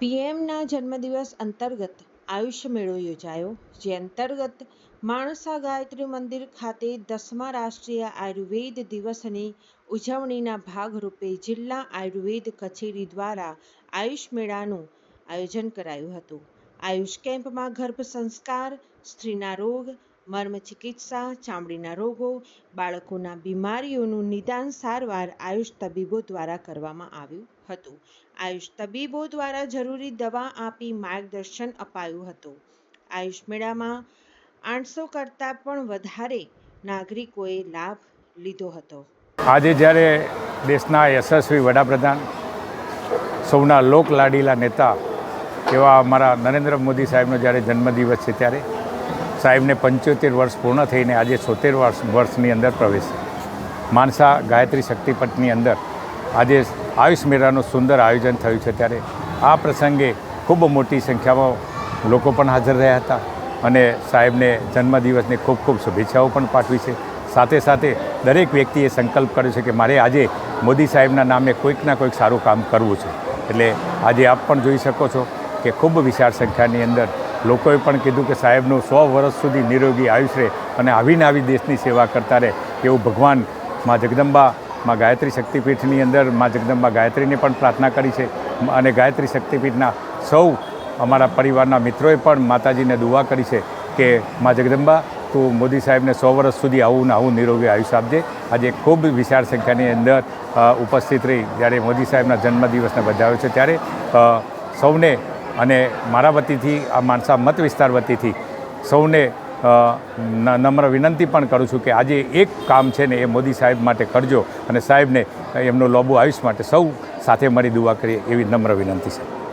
પીએમના જન્મદિવસ અંતર્ગત આયુષ્ય મેળો યોજાયો, જે અંતર્ગત માણસા ગાયત્રી મંદિર ખાતે દસમા રાષ્ટ્રીય આયુર્વેદ દિવસની ઉજવણીના ભાગરૂપે જિલ્લા આયુર્વેદ કચેરી દ્વારા આયુષ મેળાનું આયોજન કરાયું હતું. આયુષ કેમ્પમાં ગર્ભ સંસ્કાર, સ્ત્રીના રોગ મર્મ ચિકિત્સા, ચામડીના રોગો, બાળકોના બીમારીઓનું નિદાન સારવાર આયુષ તબીબો દ્વારા કરવામાં આવ્યું હતું. આયુષ તબીબો દ્વારા જરૂરી દવા આપી માર્ગદર્શન અપાયું હતું. આયુષ મેળામાં આઠસો કરતાં પણ વધારે નાગરિકોએ લાભ લીધો હતો. આજે જ્યારે દેશના યશસ્વી વડાપ્રધાન, સૌના લોક લાડીલા નેતા એવા અમારા નરેન્દ્ર મોદી સાહેબનો જ્યારે જન્મદિવસ છે ત્યારે સાહેબને પંચોતેર વર્ષ પૂર્ણ થઈને આજે છોતેર વર્ષ વર્ષની અંદર પ્રવેશ માનસા ગાયત્રી શક્તિપટની અંદર આજે આયુષ મેળાનું સુંદર આયોજન થયું છે ત્યારે આ પ્રસંગે ખૂબ મોટી સંખ્યામાં લોકો પણ હાજર રહ્યા હતા અને સાહેબને જન્મદિવસની ખૂબ ખૂબ શુભેચ્છાઓ પણ પાઠવી છે. સાથે સાથે દરેક વ્યક્તિએ સંકલ્પ કર્યો છે કે મારે આજે મોદી સાહેબના નામે કોઈકના કોઈક સારું કામ કરવું છે. એટલે આજે આપ પણ જોઈ શકો છો કે ખૂબ વિશાળ સંખ્યાની અંદર લોકોએ પણ કીધું કે સાહેબનું સો વર્ષ સુધી નિરોગી આયુષ રહે અને આવીને આવી દેશની સેવા કરતા રહે એવું ભગવાનમાં જગદંબા, માં ગાયત્રી શક્તિપીઠની અંદરમાં જગદંબા ગાયત્રીને પણ પ્રાર્થના કરી છે. અને ગાયત્રી શક્તિપીઠના સૌ અમારા પરિવારના મિત્રોએ પણ માતાજીને દુવા કરી છે કે, માં જગદંબા, તું મોદી સાહેબને સો વર્ષ સુધી આવું ને આવું નિરોગી આયુષ આપજે. આજે ખૂબ વિશાળ સંખ્યાની અંદર ઉપસ્થિત રહી. જ્યારે મોદી સાહેબના જન્મદિવસને વધાવ્યો છે ત્યારે સૌને અને મારા વતીથી, આ માણસા મત વિસ્તાર વતીથી સૌને નમ્ર વિનંતી પણ કરું છું કે આજે એક કામ છે ને એ મોદી સાહેબ માટે કરજો અને સાહેબને એમનો લોબો આયુષ માટે સૌ સાથે મળી દુઆ કરીએ એવી નમ્ર વિનંતી છે.